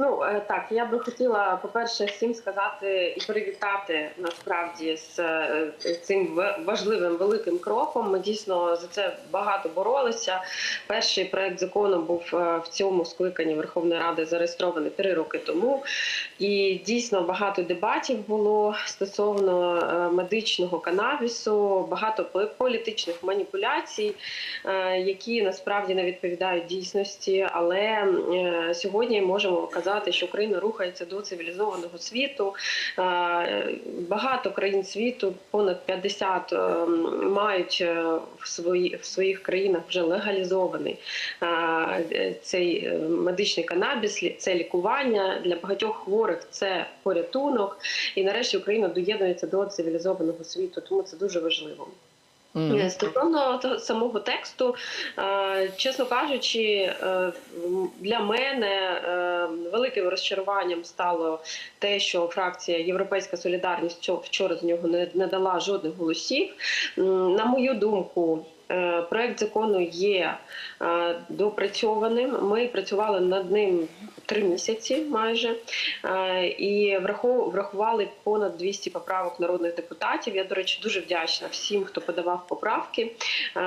Ну е, так, я би хотіла, по-перше, всім сказати і привітати насправді з е, цим важливим великим кроком. Ми дійсно за це багато боролися. Перший проект закону був е, в цьому скликанні Верховної Ради зареєстрований три роки тому. І дійсно багато дебатів було стосовно е, медичного канабісу, багато пол- політичних маніпуляцій, е, які насправді не відповідають дійсності. Але е, сьогодні можемо казати, що Україна рухається до цивілізованого світу. Багато країн світу, понад 50, е, мають е, в свої в своїх країнах вже легалізований е, цей медичний канабіс, це лікування для багатьох хворих. Це порятунок. І нарешті Україна доєднується до цивілізованого світу, тому це дуже важливо. Е, Стосовно самого тексту, е, чесно кажучи, е, для мене великим розчаруванням стало те, що фракція Європейська Солідарність вчора з нього не, дала жодних голосів. На мою думку, проект закону є е, допрацьованим. Ми працювали над ним три місяці майже е, і врахували понад 200 поправок народних депутатів. Я, до речі, дуже вдячна всім, хто подавав поправки. Е,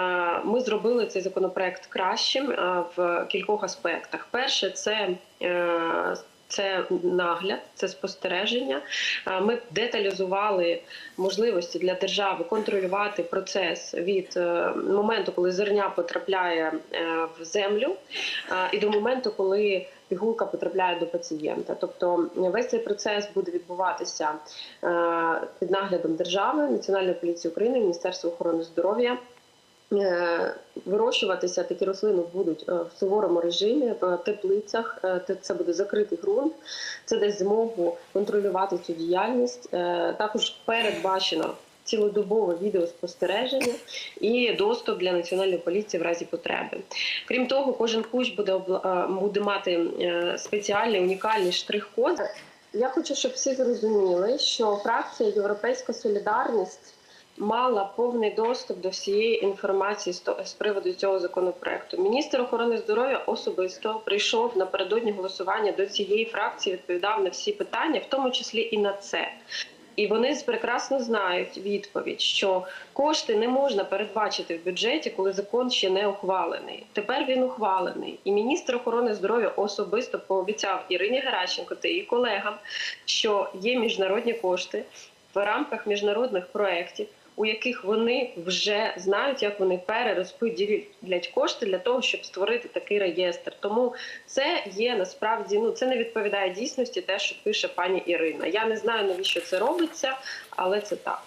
Ми зробили цей законопроект кращим е, в кількох аспектах. Перше, це е, це нагляд, це спостереження. Ми деталізували можливості для держави контролювати процес від е, моменту, коли зерня потрапляє е, в землю, і до моменту, коли пігулка потрапляє до пацієнта. Тобто весь цей процес буде відбуватися е, під наглядом держави, Національної поліції України, Міністерства охорони здоров'я. Е, Вирощуватися такі рослини будуть е, в суворому режимі в теплицях. Е, Це буде закритий ґрунт. Це дасть змогу контролювати цю діяльність. Також передбачено цілодобове відеоспостереження і доступ для національної поліції в разі потреби. Крім того, кожен кущ буде буде мати спеціальний унікальний штрих-код. Я хочу, щоб всі зрозуміли, що фракція Європейська Солідарність мала повний доступ до всієї інформації з приводу цього законопроекту. Міністр охорони здоров'я особисто прийшов напередодні голосування до цієї фракції, відповідав на всі питання, в тому числі і на це. І вони прекрасно знають відповідь, що кошти не можна передбачити в бюджеті, коли закон ще не ухвалений. Тепер він ухвалений, і міністр охорони здоров'я особисто пообіцяв Ірині Геращенко та її колегам, що є міжнародні кошти в рамках міжнародних проєктів, у яких вони вже знають, як вони перерозподілять кошти для того, щоб створити такий реєстр. Тому це є насправді ну це не відповідає дійсності, те, що пише пані Ірина. Я не знаю навіщо це робиться, але це так.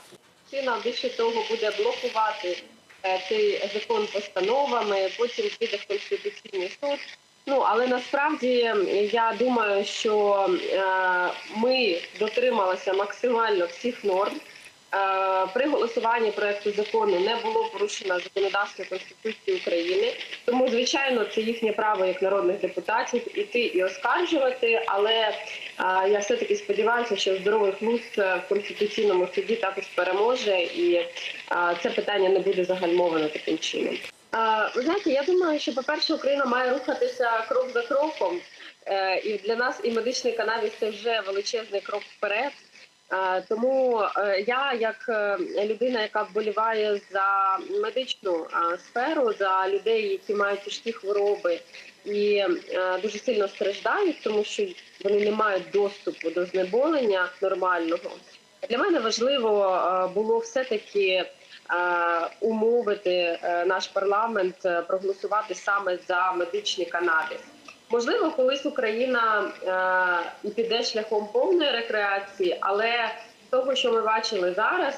Чина більше того буде блокувати е, цей закон постановами. Потім піде конституційний суд. Ну але насправді я думаю, що е, ми дотрималися максимально всіх норм. Е, При голосуванні проекту закону не було порушено законодавство Конституції України. Тому, звичайно, це їхнє право як народних депутатів іти і оскаржувати. Але е, я все таки сподіваюся, що здоровий е, в конституційному суді також переможе, і е, це питання не буде загальмовано таким чином. Ви знаєте, я думаю, що по-перше, Україна має рухатися крок за кроком, і для нас і медичний канабіс це вже величезний крок вперед. Е, Тому е, я, як е, людина, яка вболіває за медичну сферу, за людей, які мають тяжкі хвороби і дуже сильно страждають, тому що вони не мають доступу до знеболення нормального. Для мене важливо було все таки умовити наш парламент проголосувати саме за медичний канабіс. Можливо, колись Україна е, і піде шляхом повної рекреації, але того, що ми бачили зараз,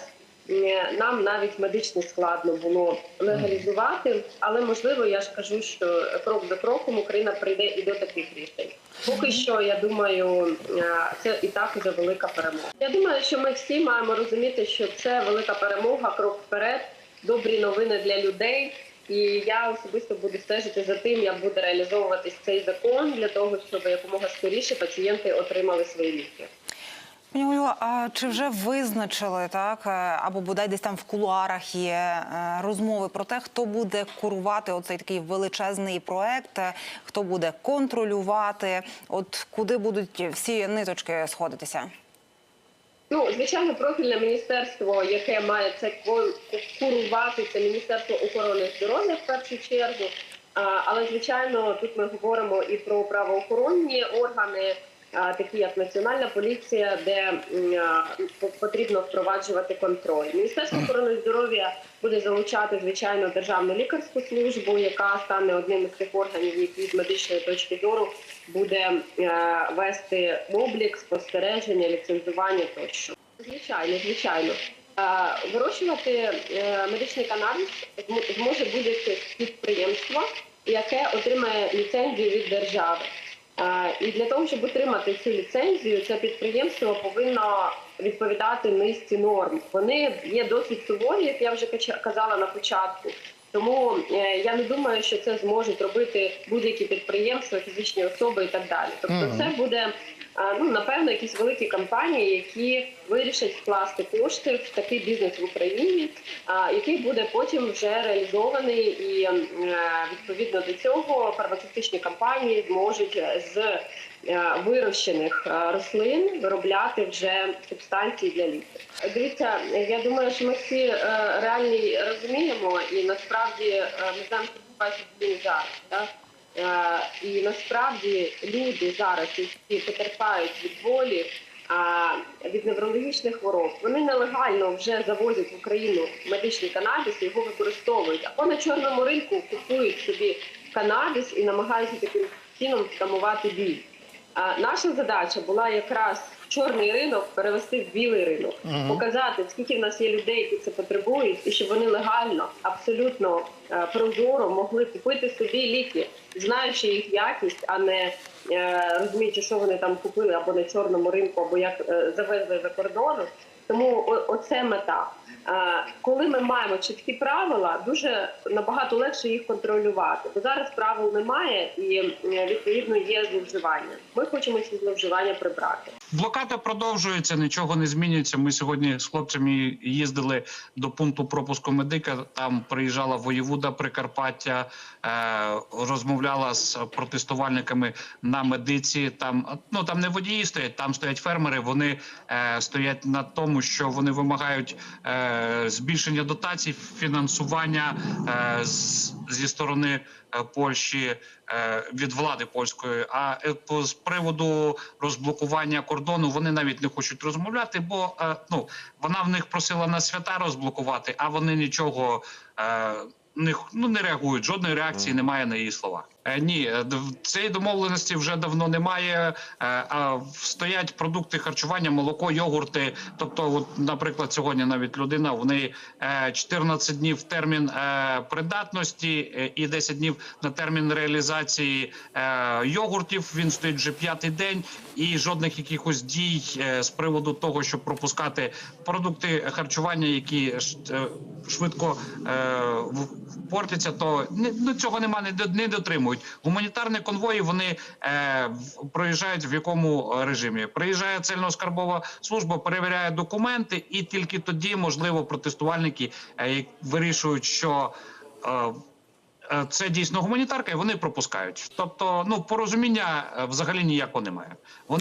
нам навіть медично складно було легалізувати. Але можливо, я ж кажу, що крок за кроком Україна прийде і до таких рішень. Поки що, я думаю, е, це і так вже велика перемога. Я думаю, що ми всі маємо розуміти, що це велика перемога, крок вперед, добрі новини для людей. І я особисто буду стежити за тим, як буде реалізовуватись цей закон для того, щоб якомога скоріше пацієнти отримали свої ліки. Пані Ольго, а чи вже визначили так, е, або бодай десь там в кулуарах є е, розмови про те, хто буде курувати оцей такий величезний проект, е, хто буде контролювати, от куди будуть всі ниточки сходитися? Ну, звичайно, профільне міністерство, яке має це ку- курувати, це Міністерство охорони здоров'я в першу чергу. Але звичайно, тут ми говоримо і про правоохоронні органи, такі як Національна поліція, де по- потрібно впроваджувати контроль. Міністерство охорони здоров'я буде залучати звичайно державну лікарську службу, яка стане одним із тих органів, які з медичної точки зору буде вести облік, спостереження, ліцензування тощо. Звичайно, звичайно. Вирощувати е, медичний канабіс зм- зможе будь-яке підприємство, яке отримає ліцензію від держави. Е, І для того, щоб отримати цю ліцензію, це підприємство повинно відповідати низці норм. Вони є досить суворі, як я вже казала на початку. Тому е, я не думаю, що це зможуть робити будь-які підприємства, фізичні особи і так далі. Тобто, це буде ну напевно якісь великі компанії, які вирішать вкласти кошти в такий бізнес в Україні, який буде потім вже реалізований, і е, відповідно до цього фармацевтичні компанії зможуть з е, вирощених е, рослин виробляти вже субстанції для ліків. Дивіться, я думаю, що ми всі реальні розуміємо, і насправді ми знаємо, що відбувається зараз. Е, І насправді люди зараз, які потерпають від болі, від неврологічних хвороб, вони нелегально вже завозять в Україну медичний канабіс, і його використовують. Або на чорному ринку купують собі канабіс і намагаються таким чином втамувати біль. Наша задача була якраз чорний ринок перевести в білий ринок, показати, скільки в нас є людей, які це потребують, і щоб вони легально, абсолютно е, прозоро могли купити собі ліки, знаючи їх якість, а не е, розуміючи, що вони там купили або на чорному ринку, або як е, завезли за кордону. Тому о- оце мета. Е, Коли ми маємо чіткі правила, дуже набагато легше їх контролювати. Бо зараз правил немає і відповідно є зловживання. Ми хочемо ці зловживання прибрати. Блокада продовжується, нічого не змінюється. Ми сьогодні з хлопцями їздили до пункту пропуску медика. Там приїжджала воєвуда Прикарпаття, е, розмовляла з протестувальниками на медиці. Там ну там не водії стоять, там стоять фермери. Вони е, стоять на тому, що вони вимагають е, збільшення дотацій, фінансування зі сторони. Польщі від влади польської. А з приводу розблокування кордону вони навіть не хочуть розмовляти, бо е, ну вона в них просила на свята розблокувати, а вони нічого е, не ну, не реагують. Жодної реакції немає на її слова. Е, Ні, е, цієї домовленості вже давно немає. е, А стоять продукти харчування, молоко, йогурти. Тобто, от, наприклад, сьогодні навіть людина в неї е, 14 днів термін е, придатності і 10 днів на термін реалізації е, йогуртів. Він стоїть вже п'ятий день, і жодних якихось дій е, з приводу того, щоб пропускати продукти харчування, які швидко в- портяться, то ну, цього нема, не, не дотримують. Гуманітарні конвої вони е, проїжджають в якому е, режимі? Приїжджає цельно-скарбова служба, перевіряє документи, і тільки тоді, можливо, протестувальники е, вирішують, що. е, е, Це дійсно гуманітарка, і вони пропускають. Тобто, ну порозуміння е, взагалі ніякого немає. Вони